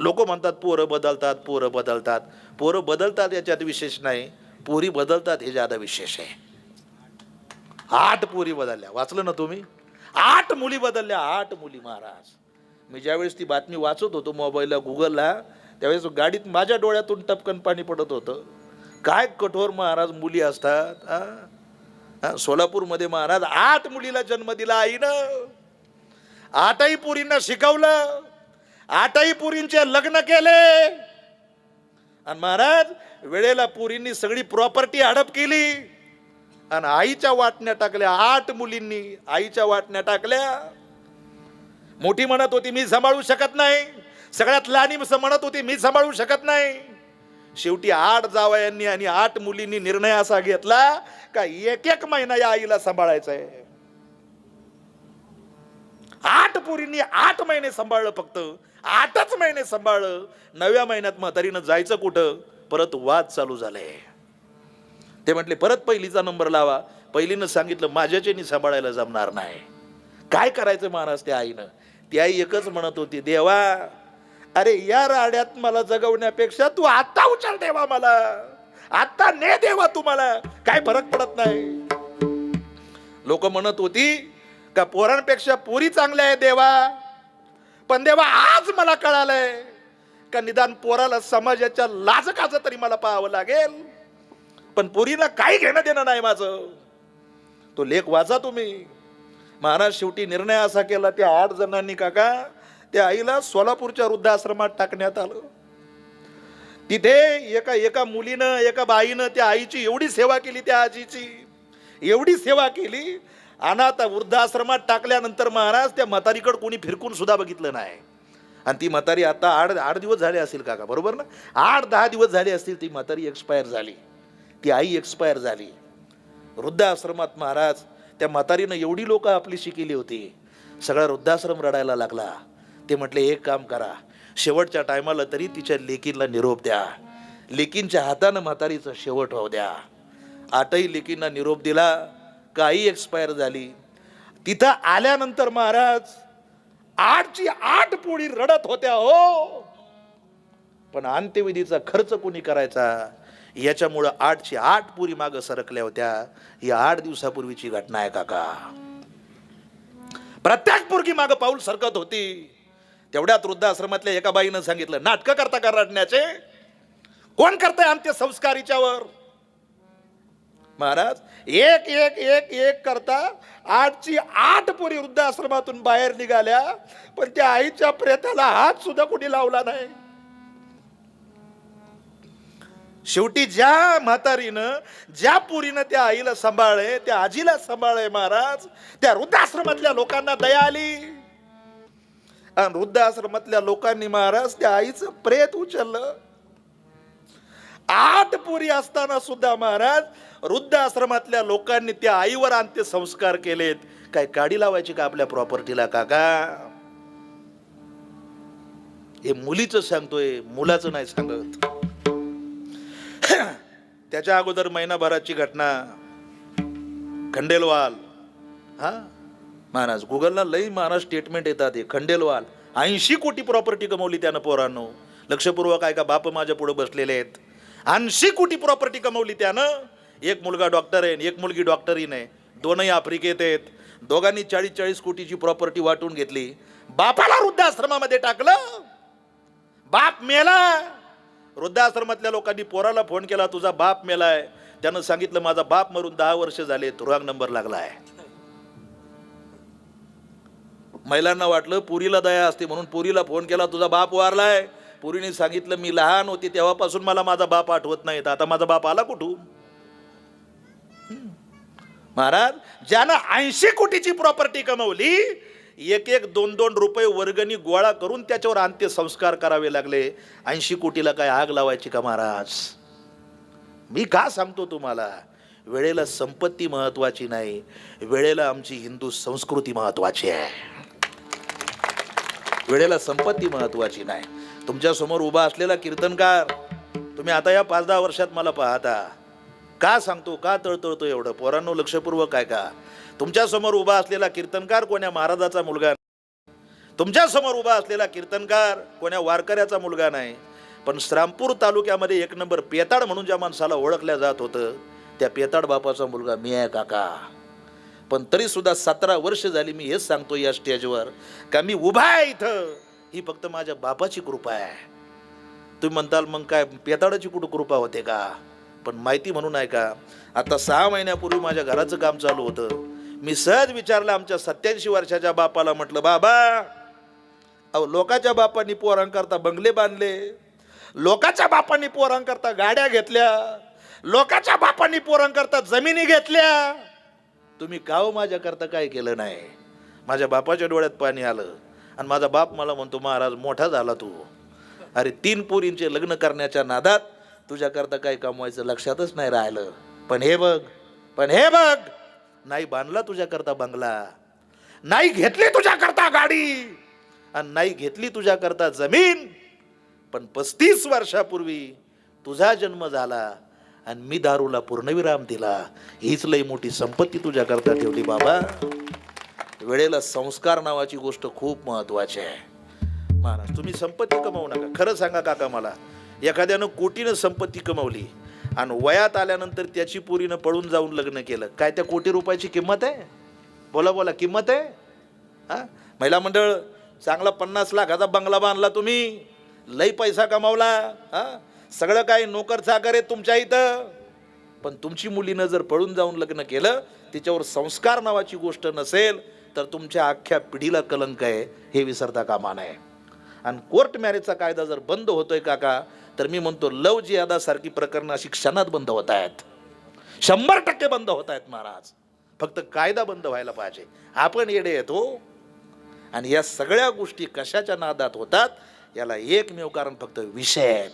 लोक म्हणतात पोरं बदलतात पोरं बदलतात. पोरं बदलतात याच्यात विशेष नाही पोरी बदलतात हे ज्यादा विशेष आहे. आठ पोरी बदलल्या. वाचलं ना तुम्ही? आठ मुली बदलल्या. आठ मुली महाराज. मी ज्यावेळेस ती बातमी वाचत होतो मोबाईलला गुगलला त्यावेळेस गाडीत माझ्या डोळ्यातून टपकन पाणी पडत होतं. काय कठोर महाराज मुली असतात सोलापूरमध्ये महाराज आठ मुलीला जन्म दिला आईनं. आठही पुरींना शिकवलं. आठही पुरींचे लग्न केले. आणि महाराज वेळेला पुरींनी सगळी प्रॉपर्टी हडप केली. आणि आईच्या वाटण्या टाकल्या आठ मुलींनी आईच्या वाटण्या टाकल्या. मोठी म्हणत होती मी सांभाळू शकत नाही. सगळ्यात लहानी म्हणत होती मी सांभाळू शकत नाही. शेवटी आठ जावयांनी आणि आठ मुलींनी निर्णय असा घेतला का एक एक महिना या आईला सांभाळायचा आहे आठ पोरींनी आठ महिने सांभाळलं फक्त. आठच महिने सांभाळलं. नव्या महिन्यात म्हातारीनं जायचं कुठं? परत वाद चालू झाले. ते म्हटले परत पहिलीचा नंबर लावा. पहिलीनं सांगितलं माझ्याच्यानी सांभाळायला जमणार नाही. काय करायचं महाराज त्या आईनं? ती आई एकच म्हणत होती देवा अरे या राड्यात मला जगवण्यापेक्षा तू आता उचल देवा मला. आता ने देवा तुम्हाला. काय फरक पडत नाही. लोक म्हणत होती का पोरांपेक्षा पोरी चांगल्या आहे देवा. पण देवा आज मला कळालंय का निदान पोराला समाजाच्या लाजकाचं तरी मला पाहावं लागेल. पण पोरीला काही घेणं देणं नाही माझं. तो लेख वाचा तुम्ही. महाराज शेवटी निर्णय असा केला त्या आठ जणांनी काका त्या आईला सोलापूरच्या वृद्धाश्रमात टाकण्यात आलं. तिथे एका एका मुलीनं एका बाईनं त्या आईची एवढी सेवा केली त्या आजीची. एवढी सेवा केली आणि आता वृद्धाश्रमात टाकल्यानंतर महाराज त्या म्हातारीकडे कोणी फिरकून सुद्धा बघितलं नाही. आणि ती म्हातारी आता आठ आठ दिवस झाले असतील काका बरोबर ना? आठ दहा दिवस झाले असतील ती म्हातारी एक्सपायर झाली. ती आई एक्सपायर झाली. वृद्धाश्रमात महाराज त्या म्हातारीनं एवढी लोक आपलीशी केली होती. सगळा वृद्धाश्रम रडायला लागला. ते म्हटले एक काम करा. शेवटच्या टायमाला तरी तिच्या लेकींना निरोप द्या. लेकींच्या हातानं म्हातारीचं शेवट होऊ द्या. आठही लेकींना निरोप दिला. काही एक्सपायर झाली. तिथं आल्यानंतर महाराज आठची आठ पोळी रडत होत्या हो. पण अंत्यविधीचा खर्च कोणी करायचा? याच्यामुळं आठची आठ पुरी मागं सरकल्या होत्या. ही आठ दिवसापूर्वीची घटना आहे काका. प्रत्येक पोरगी मागं पाऊल सरकत होती. तेवढ्यात वृद्धाश्रमातल्या एका बाईनं सांगितलं नाटकं करता का रडण्याचे? कोण करताय आमचे संस्कार महाराज एक एक एक एक करता आठची आठ पोरी वृद्धाश्रमातून बाहेर निघाल्या पण त्या आईच्या प्रेताला हात सुद्धा कुणी लावला नाही. शेवटी ज्या म्हातारीनं ज्या पुरीनं त्या आईला सांभाळले त्या आजीला सांभाळले महाराज त्या वृद्धाश्रमातल्या लोकांना दया आली. आणि वृद्धाश्रमातल्या लोकांनी महाराज त्या आईचं प्रेत उचललं. आठ पुरी असताना सुद्धा महाराज वृद्धाश्रमातल्या लोकांनी त्या आईवर अंत्यसंस्कार केलेत. काय काडी लावायची का आपल्या प्रॉपर्टीला काका? हे मुलीचं सांगतोय मुलाचं नाही सांगत. त्याच्या अगोदर महिनाभराची घटना. खंडेलवाल. हा? महाराज गुगलला लई महाराज स्टेटमेंट येतात हे. खंडेलवाल ऐंशी कोटी प्रॉपर्टी कमवली त्यानं पोरांनो. लक्षपूर्वक आहे का बाप माझ्या पुढे बसलेले आहेत. ऐंशी कोटी प्रॉपर्टी कमवली त्यानं. एक मुलगा डॉक्टर आहे आणि एक मुलगी डॉक्टरीन नाही दोनही आफ्रिकेत आहेत. दोघांनी चाळीस चाळीस कोटीची प्रॉपर्टी वाटून घेतली. बापाला वृद्धाश्रमामध्ये टाकलं. बाप मेला. वृद्धाश्रमातल्या लोकांनी पोराला फोन केला तुझा बाप मेलाय. त्यानं सांगितलं माझा बाप मरून दहा वर्ष झाले रॉंग नंबर लागलाय. महिलांना वाटलं पुरीला दया असते म्हणून पुरीला फोन केला तुझा बाप वारलाय. पुरीने सांगितलं मी लहान होती तेव्हापासून मला माझा बाप आठवत नाही आता माझा बाप आला कुठून? महाराज ज्यानं ऐंशी कोटीची प्रॉपर्टी कमवली एक एक दोन दोन रुपये वर्गणी गोळा करून त्याच्यावर अंत्यसंस्कार करावे लागले. ऐंशी कोटीला काय आग लावायची का महाराज? मी का सांगतो तुम्हाला? वेळेला संपत्ती महत्वाची नाही. वेळेला आमची हिंदू संस्कृती महत्वाची आहे. वेळेला संपत्ती महत्वाची नाही. तुमच्यासमोर उभा असलेला कीर्तनकार तुम्ही आता या पाच दहा वर्षात मला पाहता. का सांगतो का तळतळतो एवढं? पोरांनो लक्षपूर्वक काय का तुमच्यासमोर उभा असलेला कीर्तनकार कोण्या महाराजाचा मुलगा तुमच्यासमोर उभा असलेला कीर्तनकार कोण्या वारकऱ्याचा मुलगा नाही? पण श्रामपूर तालुक्यामध्ये एक नंबर पेताड म्हणून ज्या माणसाला ओळखल्या जात होतं त्या पेताड बापाचा मुलगा मी आहे काका. पण तरीसुद्धा सतरा वर्ष झाली मी हेच सांगतो या स्टेजवर का मी उभा आहे इथं. ही फक्त माझ्या बापाची कृपा आहे. तुम्ही म्हणताल मग काय पेताडाची कुठं कृपा होते का? पण माहिती म्हणून आहे का आता सहा महिन्यापूर्वी माझ्या घराचं काम चालू होतं. मी सहज विचारलं आमच्या सत्याऐंशी वर्षाच्या बापाला म्हटलं बाबा अहो लोकाच्या बापांनी पोरांकरता बंगले बांधले लोकाच्या बापांनी पोरांकरता गाड्या घेतल्या लोकाच्या बापांनी पोरांकरता जमिनी घेतल्या. तुम्ही काव हो माझ्याकरता काय केलं नाही? माझ्या बापाच्या डोळ्यात पाणी आलं आणि माझा बाप मला म्हणतो महाराज मोठा झाला तू. अरे तीन पोरींचे लग्न करण्याच्या नादात तुझ्याकरता काय कमवायचं लक्षातच नाही राहिलं. पण हे बघ पण हे बघ नाही बांधला तुझ्याकरता बंगला नाही घेतली तुझ्याकरता गाडी आणि नाही घेतली तुझ्याकरता जमीन पण पस्तीस वर्षापूर्वी तुझा जन्म झाला आणि मी दारूला पूर्णविराम दिला. हीच लई मोठी संपत्ती तुझ्याकरता ठेवली बाबा. वेळेला संस्कार नावाची गोष्ट खूप महत्वाची आहे. महाराज तुम्ही संपत्ती कमावू नका. खरं सांगा काका मला. एखाद्यानं कोटीनं संपत्ती कमावली आणि वयात आल्यानंतर त्याची पोरीनं पळून जाऊन लग्न केलं. काय त्या कोटी रुपयाची किंमत आहे? बोला बोला किंमत आहे? हा? महिला मंडळ चांगला पन्नास लाखाचा बंगला बांधला तुम्ही. लई पैसा कमावला हा? सगळं काही नोकर चाकर आहे तुमच्या इथं. पण तुमची मुलीनं जर पळून जाऊन लग्न केलं तिच्यावर संस्कार नावाची गोष्ट नसेल तर तुमच्या अख्ख्या पिढीला कलंक आहे हे विसरता कामा नये. आणि कोर्ट मॅरेजचा कायदा जर बंद होतोय काका तर मी म्हणतो लव जियादासारखी प्रकरणं अशी क्षणात बंद होत आहेत. शंभर टक्के बंद होत आहेत महाराज. फक्त कायदा बंद व्हायला पाहिजे. आपण येडे येतो हो. आणि या सगळ्या गोष्टी कशाच्या नादात होतात याला एकमेव कारण फक्त विषय आहेत.